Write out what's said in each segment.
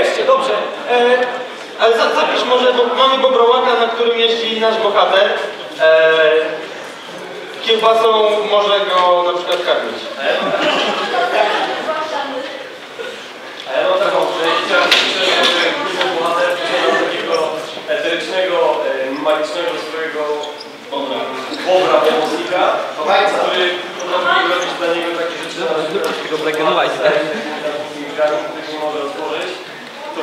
jesteście, dobrze. E, Ale za- zapisz może, bo mamy bobrołaka, na którym jeździ nasz bohater. E, kiełbasą może go na przykład karmić. A ja mam taką, takiego eterycznego, e, magicznego swojego bobra pomocnika, który potrafi robić dla niego takie rzeczy, na przykład tak? których nie może otworzyć,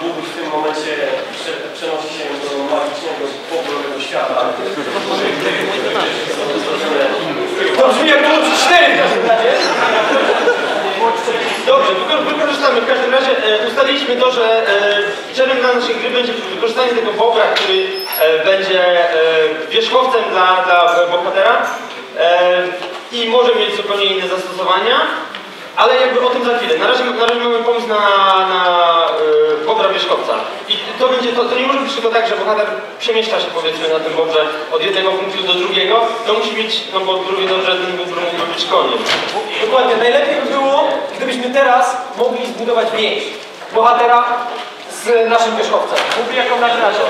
to w tym momencie prze, przenosi się do magicznego bobrowego świata. to brzmi jak przy cztery w każdym razie. Dobrze, wyko- wykorzystamy. W każdym razie e, ustaliliśmy to, że e, celem dla naszej gry będzie wykorzystanie tego bobra, który e, będzie wierzchowcem dla, dla bohatera i może mieć zupełnie inne zastosowania, ale jakby o tym za chwilę. Na razie, na razie mamy pomysł na, na wierzchowca. I to będzie, to, to nie może być tylko tak, że bohater przemieszcza się powiedzmy na tym bobrze od jednego punktu do drugiego. To musi być, no bo równie dobrze ten bóbr mógłby być koniem. Dokładnie, najlepiej by było, gdybyśmy teraz mogli zbudować więź bohatera z naszym wierzchowcem. Mówi jako nagracze.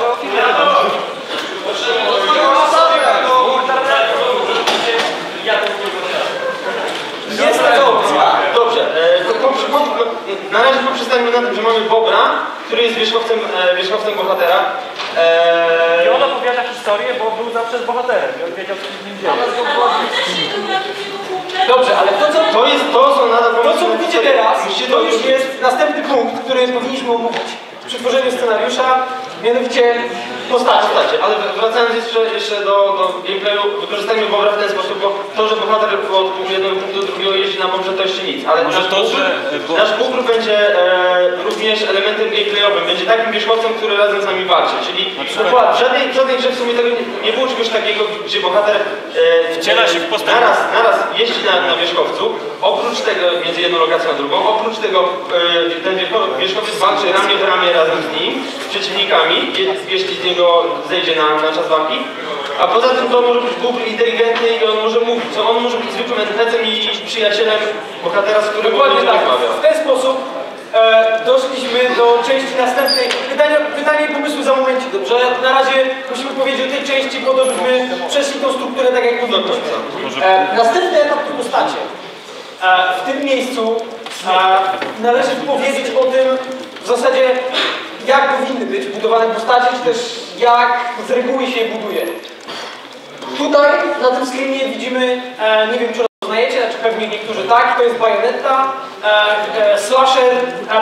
Jest taka opcja. Dobrze, e, to, to, to, na razie poprzestańmy na tym, że mamy Bobra, który jest wierzchowcem, e, wierzchowcem bohatera. E, I on opowiada historię, bo był zawsze z bohaterem i on wiedział, co się z nim dzieje. Dobrze, ale to co, to jest to, co nadal to, co mówicie teraz, to już jest następny punkt, który powinniśmy omówić przy tworzeniu scenariusza, mianowicie postacie. Postacie, ale wracając jeszcze, jeszcze do, do gameplayu, wykorzystajmy Bobra w ten sposób, bo to, że bohater od jednego punktu do drugiego jeździ na Bobrze, to jeszcze nic. Ale Może nasz to, że, bo- nasz Bóbr będzie e, również elementem gameplayowym, będzie takim wierzchowcem, który razem z nami walczy. Czyli przykład- w żadnej, w żadnej grze w sumie tego nie, nie było czegoś takiego, gdzie bohater e, Wciela się w postać. naraz, naraz jeździ na, na wierzchowcu, oprócz tego między jedną lokacją a drugą, oprócz tego e, ten wierzcho- wierzchowiec walczy ramię w ramię razem z nim, z przeciwnikami, je- jeśli z niego zejdzie na, na czas walki. A poza tym to może być bóbr inteligentny i on może mówić, co on może być zwykłym NPC-em i przyjacielem bohatera, z którym Dokładnie tak. W ten sposób e, doszliśmy do części następnej. Pytanie, pytanie i pomysły za momencik, dobrze? Na razie musimy powiedzieć o tej części po to, żebyśmy przeszli tą strukturę tak jak być. E, następny etap to postacie. E, w tym miejscu e, należy powiedzieć o tym w zasadzie jak powinny być budowane postacie, czy też jak z reguły się je buduje. Tutaj na tym screenie widzimy, e, nie wiem czy rozpoznajecie, znaczy pewnie niektórzy tak, to jest bajonetta, slasher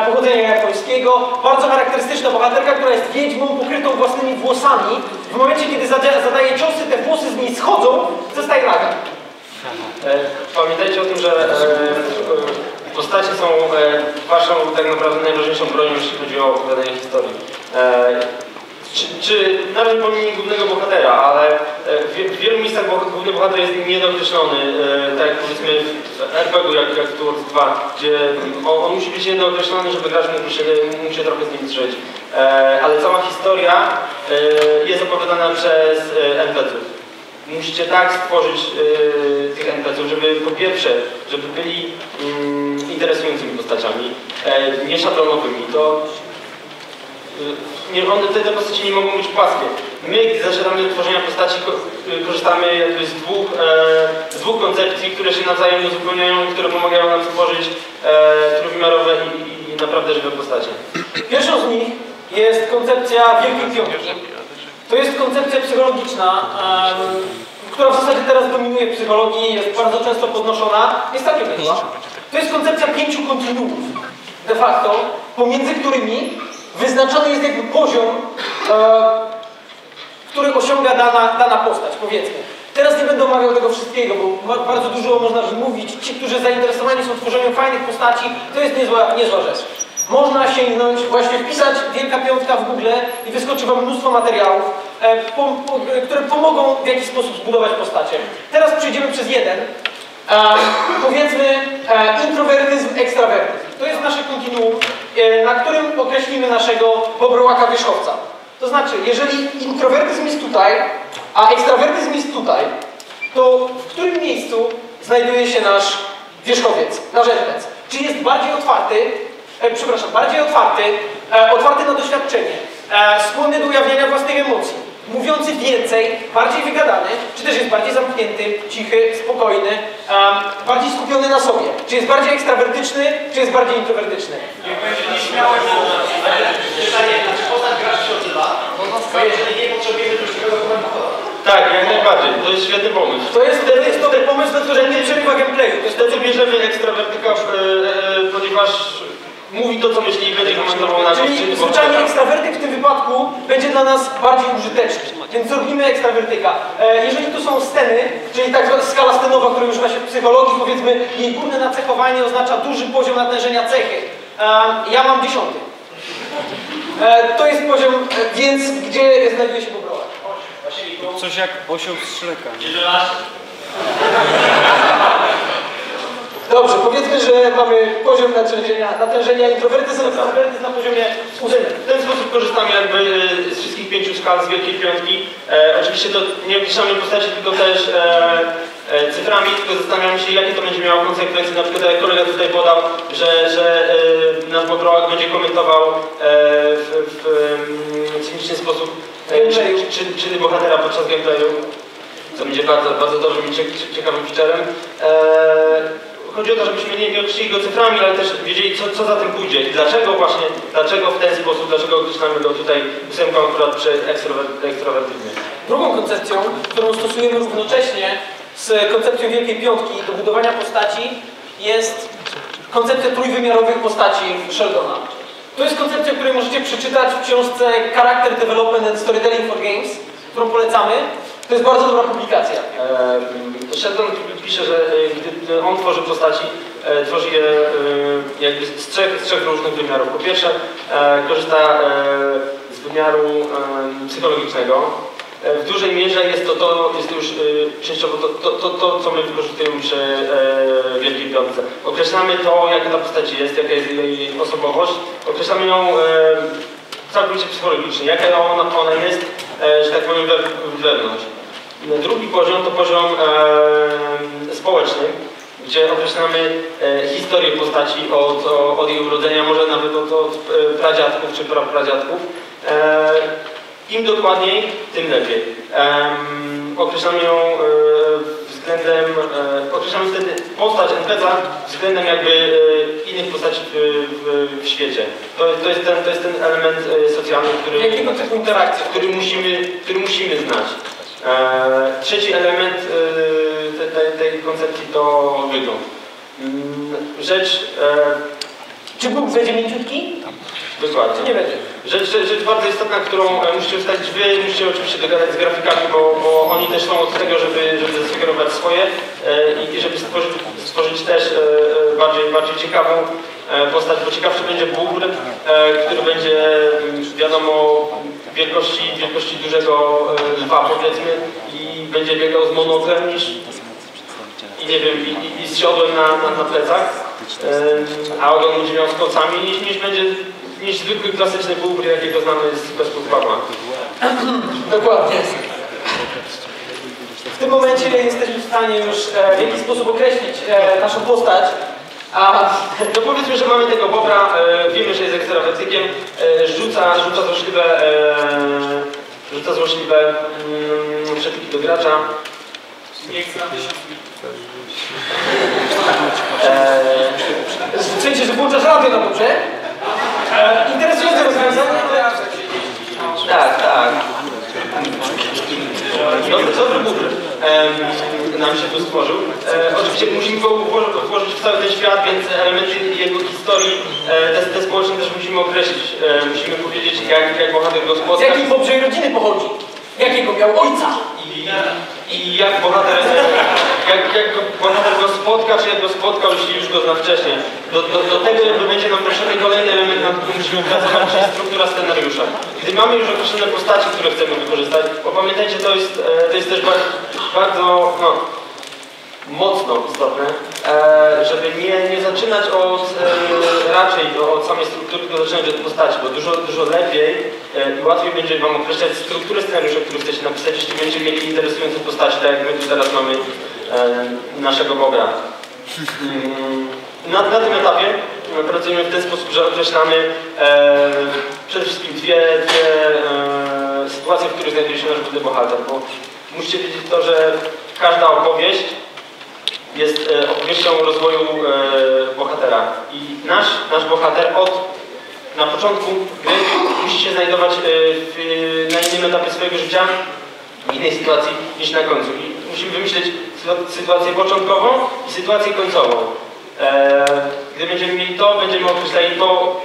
pochodzenia japońskiego, bardzo charakterystyczna bohaterka, która jest wiedźmą pokrytą własnymi włosami. W momencie, kiedy zada- zadaje ciosy, te włosy z niej schodzą, zostaje naga. E, Pamiętajcie o tym, że e, e, postacie są waszą tak naprawdę najważniejszą bronią, jeśli chodzi o opowiadanie historii. Czy, czy nawet pomimo głównego bohatera, ale w, w wielu miejscach główny bohater jest niedookreślony, tak jak powiedzmy w RPG-u jak, jak Tours 2, gdzie on, on musi być niedookreślony, żeby gracz mógł się, mógł się trochę z nim zżyć. Ale cała historia jest opowiadana przez NPC-ów musicie tak stworzyć y, tych NPC-ów, żeby po pierwsze, żeby byli mm, interesującymi postaciami, e, nie szablonowymi. To y, nie, one, te, te postacie nie mogą być płaskie. My, gdy zaczynamy do tworzenia postaci, y, korzystamy jakby z dwóch, e, z dwóch koncepcji, które się nawzajem uzupełniają, które pomagają nam stworzyć e, trójwymiarowe i, i, i naprawdę żywe postacie. Pierwszą z nich jest koncepcja Wielkiej Piątki. To jest koncepcja psychologiczna, która w zasadzie teraz dominuje w psychologii, jest bardzo często podnoszona. Jest takie wejście. To jest koncepcja pięciu kontinuów, de facto, pomiędzy którymi wyznaczony jest jakby poziom, e, który osiąga dana, dana postać, powiedzmy. Teraz nie będę omawiał tego wszystkiego, bo bardzo dużo można wymówić. Ci, którzy zainteresowani są tworzeniem fajnych postaci, to jest niezła, niezła rzecz. Można sięgnąć, właśnie wpisać Wielka Piątka w Google i wyskoczy Wam mnóstwo materiałów, e, e, które pomogą w jakiś sposób zbudować postacie. Teraz przejdziemy przez jeden. Powiedzmy e, introwertyzm, ekstrawertyzm. To jest nasze kontinuum, na którym określimy naszego bobrołaka wierzchowca. To znaczy, jeżeli introwertyzm jest tutaj, a ekstrawertyzm jest tutaj, to w którym miejscu znajduje się nasz wierzchowiec, nasz NPC? Czy jest bardziej otwarty, e, przepraszam, bardziej otwarty, e, otwarty na doświadczenie, e, skłonny do ujawniania własnych emocji, mówiący więcej, bardziej wygadany, czy też jest bardziej zamknięty, cichy, spokojny, bardziej skupiony na sobie. Czy jest bardziej ekstrawertyczny, czy jest bardziej introwertyczny. Jak będzie nieśmiały, pytanie, czy postać gra się odzywa? Bo jeżeli nie potrzebujemy to już Tak, jak najbardziej. To jest świetny pomysł. To jest, to jest dobry pomysł, na który nie przerywa gameplayu. To jest Wtedy bierzemy ekstrawertyka, e, e, ponieważ mówi to, co myśli i będzie komentował na Czyli zwyczajnie ekstrawertyk w tym wypadku będzie dla nas bardziej użyteczny. Więc zrobimy ekstrawertyka. E, jeżeli tu są sceny, czyli tak zwana skala scenowa, która używa się w psychologii, powiedzmy jej górne nacechowanie oznacza duży poziom natężenia cechy. E, ja mam dziesiąty. E, to jest poziom, e, więc gdzie znajduje się Bobrowa? Coś jak osioł z Szreka. 11. Dobrze, powiedzmy, że mamy poziom natężenia, natężenia introwertyzm, ekstrawertyzm na poziomie ósmym. W ten sposób korzystamy jakby e, z wszystkich pięciu skal z Wielkiej Piątki. E, oczywiście to nie określamy postaci, tylko też e, e, cyframi, tylko zastanawiamy się, jakie to będzie miało konsekwencje. Na przykład jak kolega tutaj podał, że, że e, nasz Bobrołak będzie komentował e, w, w em, cyniczny sposób e, Gameplayu. czy, czy, czy bohatera podczas gameplayu, co będzie bardzo, bardzo dobrym i cie- ciekawym featurem. E, Chodzi o to, żebyśmy nie, nie określili go cyframi, ale też wiedzieli, co, co za tym pójdzie i dlaczego właśnie, dlaczego w ten sposób, dlaczego określamy go tutaj ósemką akurat ekstrovert- ekstrawertyzmie. Drugą koncepcją, którą stosujemy równocześnie z koncepcją Wielkiej Piątki do budowania postaci jest koncepcja trójwymiarowych postaci Sheldona. To jest koncepcja, której możecie przeczytać w książce Character Development and Storytelling for Games, którą polecamy. To jest bardzo dobra publikacja. E, Sheldon pisze, że e, gdy on tworzy postaci, e, tworzy je jakby z trzech, z trzech różnych wymiarów. Po pierwsze, korzysta z wymiaru psychologicznego. W dużej mierze jest to, to jest już częściowo to, to, to, to, co my wykorzystujemy przy e, Wielkiej Piątce. Określamy to, jaka ta postać jest, jaka jest jej osobowość. Określamy ją e, całkowicie psychologicznie, jaka ona, ona jest, e, że tak powiem, we, wewnątrz. Drugi poziom to poziom e, społeczny, gdzie określamy e, historię postaci od, o- od jej urodzenia, może nawet od, od e, pradziadków czy prapradziadków. E, Im dokładniej, tym lepiej. Określamy ją e, względem, e, określamy wtedy postać NPC względem jakby innych postaci w, w, w świecie. To, to, jest ten, to jest ten element socjalny, który interakcje? który musimy, który musimy znać. E, trzeci element e, te, te, tej koncepcji to wygląd. Mm, Rzecz, e, Czy Bóg będzie mięciutki? dokładnie. Czy nie będzie? Rzecz, rzecz, bardzo istotna, którą musicie ustalić Wy, musicie oczywiście dogadać z grafikami, bo, bo oni też są od tego, żeby, żeby zasugerować swoje i żeby stworzyć, stworzyć też bardziej, bardziej ciekawą postać, bo ciekawszy będzie e, który będzie mm, wiadomo wielkości, wielkości dużego e, lwa powiedzmy i będzie biegał z monoklem niż i nie wiem, i, i, z siodłem na, na, na plecach, Em, a ogon będzie miał z kolcami niż, niż będzie niż zwykły klasyczny bóbr, jakiego znamy z bez podpawła. Dokładnie. W tym momencie jesteśmy w stanie już e, w jakiś sposób określić e, naszą postać, a No powiedzmy, że mamy tego bobra, e, wiemy, że jest ekstrawertykiem, e, rzuca, rzuca złośliwe, e, rzuca złośliwe mm, przetyki do gracza. E, w sensie, że włączasz radio na dobrze. E, interesujące rozwiązanie, ale Tak, tak. Dobry, dobry bubr em, nam się tu stworzył. E, oczywiście musimy go włożyć, w cały ten świat, więc elementy jego historii, e, te, te społeczne też musimy określić. E, musimy powiedzieć, jak, jak bohater go z spotka jakiej Bobrzej rodziny pochodzi? Jakiego miał ojca? i, i jak bohater, jak, jak bohater spotka, czy jak go spotkał, jeśli już go zna wcześniej. Do, do, do tego jakby będzie nam potrzebny kolejny element, nad którym musimy pracować, czyli struktura scenariusza. Gdy mamy już określone postaci, które chcemy wykorzystać, bo pamiętajcie, to jest, e, to jest też bardzo, bardzo no, mocno istotne, e, żeby nie, nie zaczynać od e, raczej od samej struktury, tylko zaczynać od postaci, bo dużo, dużo lepiej i łatwiej będzie Wam określać strukturę scenariusza, który chcecie napisać, jeśli będziecie mieli interesujące postaci, tak jak my tu teraz mamy naszego Boga. Mm, Na, na tym etapie My pracujemy w ten sposób, że określamy e, przede wszystkim dwie, dwie e, sytuacje, w których znajduje się nasz główny bohater, bo musicie wiedzieć to, że każda opowieść jest e, opowieścią rozwoju e, bohatera. I nasz, nasz bohater od na początku gry musi się znajdować e, w, na innym etapie swojego życia, w innej sytuacji niż na końcu. I musimy wymyśleć sytu- sytuację początkową i sytuację końcową. E, gdy będziemy mieli to, będziemy określali to,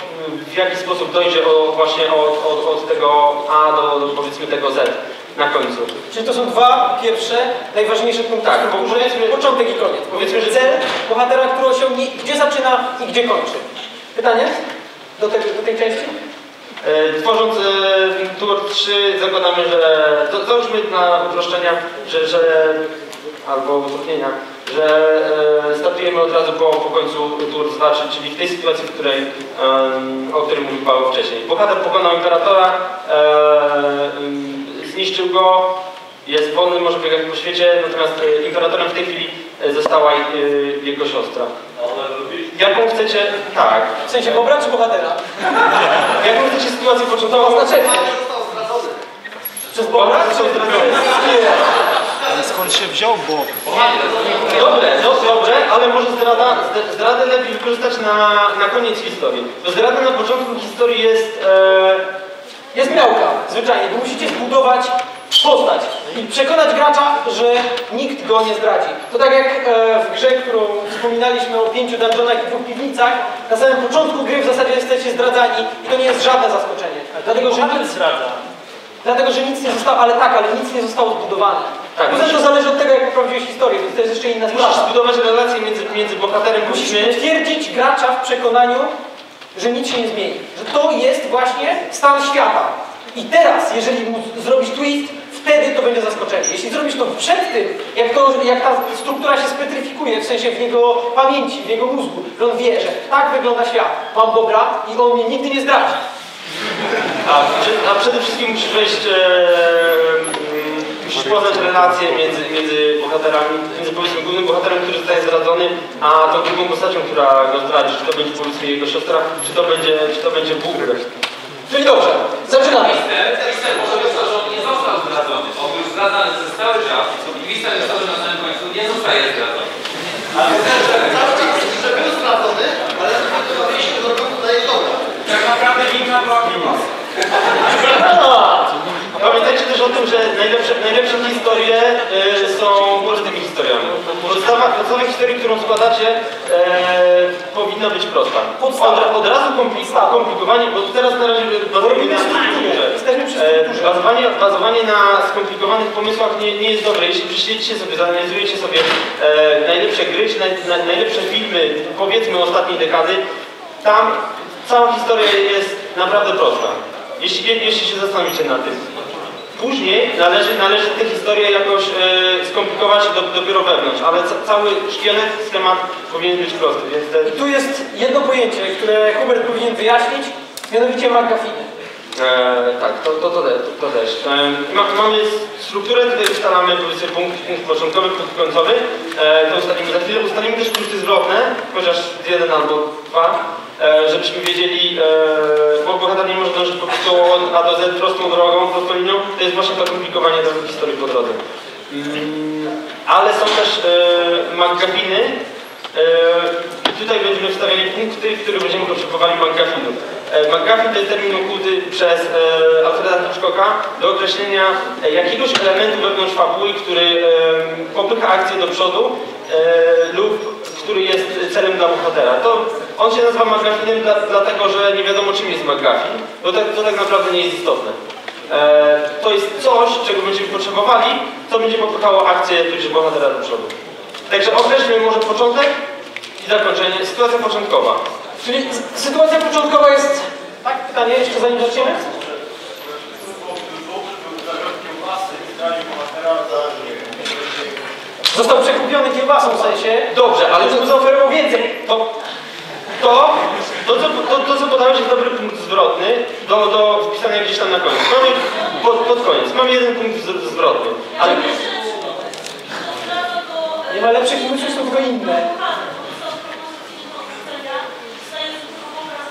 w jaki sposób dojdzie o, właśnie od, od, od tego A do, do powiedzmy tego Z na końcu. Czyli to są dwa pierwsze, najważniejsze punkty Tak, w strukturze, początek i koniec. powiedzmy, że- cel bohatera, który osiągnie, gdzie zaczyna i gdzie kończy. Pytanie do, tego, do tej części? E, Tworząc e, Tour 3 zakładamy, że załóżmy na uproszczenia, że, że albo utrudnienia, że e, startujemy od razu po, po końcu Tour 2, czyli- w tej sytuacji, w której, o której mówił Paweł wcześniej. Bohater pokonał imperatora, zniszczył go, jest wolny, może biegać po świecie, natomiast imperatorem w tej chwili została jego siostra. Jaką chcecie, tak, W sensie bobra czy bohatera? jaką chcecie sytuację początkową? Oznaczenie. Przez bobra? Został skąd się wziął Bob? Dobre, no dobre, ale może zdrada, zd- zdradę lepiej wykorzystać na, na koniec historii. Bo zdrada na początku historii jest... E, Jest miałka, zwyczajnie, bo musicie zbudować postać i przekonać gracza, że nikt go nie zdradzi. To tak jak e, w grze, którą wspominaliśmy o pięciu dungeonach i dwóch piwnicach, na samym początku gry w zasadzie jesteście zdradzani i to nie jest żadne zaskoczenie. Dlatego, że nic, zdradza. dlatego, że nic nie zostało, ale tak, ale nic nie zostało zbudowane. Tak, Poza to musisz- zależy od tego, jak poprowadziłeś historię, więc to jest jeszcze inna musisz sprawa. zbudować relację między, między bohaterem Musisz utwierdzić gracza w przekonaniu, że nic się nie zmieni. Że to jest właśnie stan świata. I teraz, jeżeli mu zrobisz twist, wtedy to będzie zaskoczenie. Jeśli zrobisz to przed tym, jak, to, jak ta struktura się spetryfikuje, w sensie w jego pamięci, w jego mózgu, że on wie, że tak wygląda świat. Mam Bobra i on mnie nigdy nie zdradzi. A, a przede wszystkim musisz wejść... E, mm, musisz poznać relacje między, między bohaterami, między powiedzmy głównym bohaterem, który zostaje zdradzony, a tą drugą postacią, która go zdradzi. Czy to będzie powiedzmy jego siostra, czy to będzie, czy to będzie Bóg. Czyli dobrze, zaczynamy. Zdradzany przez cały czas. To, że na samym końcu nie zostaje zdradzony. Tak naprawdę winna była kiełbasa. Pamiętajcie też o tym, że najlepsze, najlepsze historie e, są prostymi historiami. Podstawa, podstawa historii, którą składacie, e, powinna być prosta. Od, od razu kompli- komplikowanie, bo teraz na razie Robimy na E, strukturze. Bazowanie, bazowanie na skomplikowanych pomysłach nie, nie jest dobre. Jeśli prześledzicie sobie, zanalizujecie sobie e, najlepsze gry, czy naj, na, najlepsze filmy, powiedzmy ostatniej dekady, tam cała historia jest naprawdę prosta. Jeśli, jeśli się zastanowicie nad tym. Później należy, należy tę historię jakoś e, skomplikować do, dopiero wewnątrz, ale ca, cały szkielet, schemat powinien być prosty, więc te, I tu jest jedno pojęcie, które Hubert powinien wyjaśnić, mianowicie McGuffiny. E, tak, to, to, to, to, też. E, ma, mamy strukturę, tutaj ustalamy powiedzmy punkt, punkt początkowy, punkt końcowy. E, to ustalimy za chwilę. Ustalimy też punkty zwrotne, chociaż jeden albo dwa, e, żebyśmy wiedzieli, e, bo bohater nie może dążyć po prostu od A do Z prostą drogą, prostą linią. To jest właśnie to komplikowanie tej historii po drodze. Mm, ale są też e, E, Tutaj będziemy wstawiali punkty, w których będziemy potrzebowali McGuffinów. E, McGuffin to jest termin ukuty przez e, Alfreda Hitchcocka do określenia jakiegoś elementu wewnątrz fabuły, który popycha akcję do przodu lub który jest celem dla bohatera. To on się nazywa McGuffinem dla, dlatego, że nie wiadomo czym jest McGuffin, bo to, to tak naprawdę nie jest istotne. To jest coś, czego będziemy potrzebowali, co będzie popychało akcję tudzież bohatera do przodu. Także określmy może początek i zakończenie. Sytuacja początkowa. Czyli sytuacja początkowa jest... Tak, pytanie jeszcze zanim zaczniemy? Został przekupiony kiełbasą w sensie. Dobrze, ale to, to zaoferował więcej. to, to, to, co, to, to, co podałeś jest dobry punkt zwrotny do, do wpisania gdzieś tam na koniec. Mamy pod, pod koniec, mamy jeden punkt zwrotny. Ale Nie ma lepszych umysłów, są tylko inne.